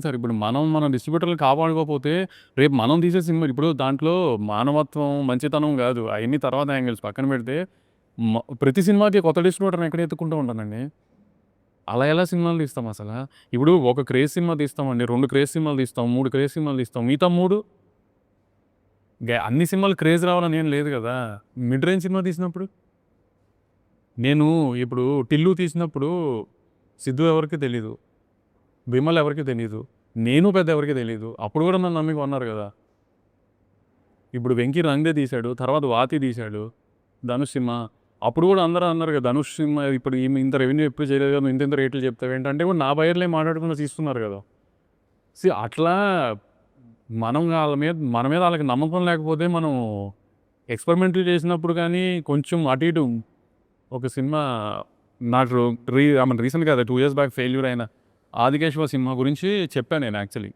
Sir ఇప్పుడు మనం మన డిస్ట్రిబ్యూటర్లు కాపాడుకోకపోతే రేపు మనం తీసే సినిమా ఇప్పుడు దాంట్లో మానవత్వం, మంచితనం కాదు అవన్నీ తర్వాత యాంగిల్స్ పక్కన పెడితే మ ప్రతి సినిమాకి కొత్త డిస్ట్రిబ్యూటర్‌ని ఎక్కడ ఎత్తుకుంటూ ఉంటానండి. అలా ఎలా సినిమాలు తీస్తాం అసలు ఇప్పుడు ఒక క్రేజ్ సినిమా తీస్తామండి. రెండు క్రేజ్ సినిమాలు తీస్తాం. మూడు క్రేజ్ సినిమాలు తీస్తాం. మిగతా మూడు అన్ని సినిమాలు క్రేజ్ రావాలని ఏం లేదు కదా మిడ్ రేంజ్ సినిమా తీసినప్పుడు? నేను ఇప్పుడు 'టిల్లు' తీసినప్పుడు సిద్ధు ఎవరికి తెలీదు. విమల్ ఎవరికీ తెలియదు నేను పెద్ద ఎవరికీ తెలియదు అప్పుడు కూడా నన్ను నమ్మి కొన్నారు కదా ఇప్పుడు 'వెంకీ రంగ్‌దే' తీశాడు. తర్వాత 'వాతి' తీశాడు. ధనుష్ సింహ అప్పుడు కూడా అందరూ అన్నారు కదా ధనుష్ సింహ ఇప్పుడు ఈమె ఇంత రెవెన్యూ ఎప్పుడు చేయలేదు కదా! ఇంత ఇంత రేట్లు చెప్తావు ఏంటంటే కూడా నా బయర్లే మాట్లాడుకున్న తీస్తున్నారు కదా సి అట్లా మనం వాళ్ళ మీద మన మీద వాళ్ళకి నమ్మకం లేకపోతే మనం ఎక్స్‌పెరిమెంట్లు చేసినప్పుడు కానీ కొంచెం అటు ఇటు ఒక సినిమా నాకు రీ ఐ మీన్ రీసెంట్‌గా అదే టూ ఇయర్స్ బ్యాక్ ఫెయిల్యూర్ అయిన 'ఆదికేశవ' సినిమా గురించి చెప్పాను నేను యాక్చువల్లీ.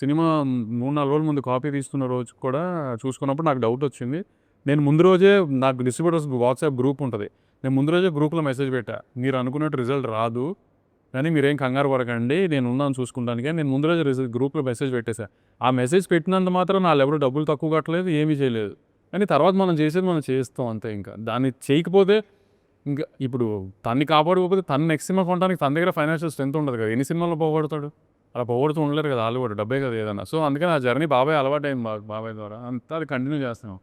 సినిమా 3, 4 రోజుల ముందు కాపీ తీసుకున్న రోజు కూడా చూసుకున్నప్పుడు నాకు డౌట్ వచ్చింది. నేను ముందు రోజే నాకు డిస్ట్రిబ్యూటర్స్ వాట్సాప్ గ్రూప్ ఉంటుంది నేను ముందు రోజే గ్రూప్‌లో మెసేజ్ పెట్టా. మీరు అనుకున్నట్టు రిజల్ట్ రాదు. కానీ మీరేం కంగారు పడకండి. నేను ఉన్నాను చూసుకుంటానికి నేను ముందు రోజే రిజల్ట్ గ్రూప్‌లో మెసేజ్ పెట్టేశా ఆ మెసేజ్ పెట్టినంత మాత్రం నా ఎవరు డబ్బులు తక్కువ కట్టలేదు. ఏమీ చేయలేదు. కానీ తర్వాత మనం చేసేది మనం చేస్తాం అంతే ఇంకా. దాన్ని చేయకపోతే ఇంకా ఇప్పుడు తన్ని కాపాడుకోకపోతే తను నెక్స్ట్ సినిమా కొనడానికి తన దగ్గర ఫైనాన్షియల్ స్ట్రెంత్ ఉండదు కదా! ఎన్ని సినిమాలో పోగొడతాడు? అలా పోగొడుతూ ఉండలేరు కదా! వాళ్ళు కూడా డబ్బే కదా ఏదన్నా. సో అందుకని ఆ జర్నీ బాబాయ్ అలవాటు అయింది బాబాయ్ ద్వారా. అంతా అది కంటిన్యూ చేస్తున్నాం.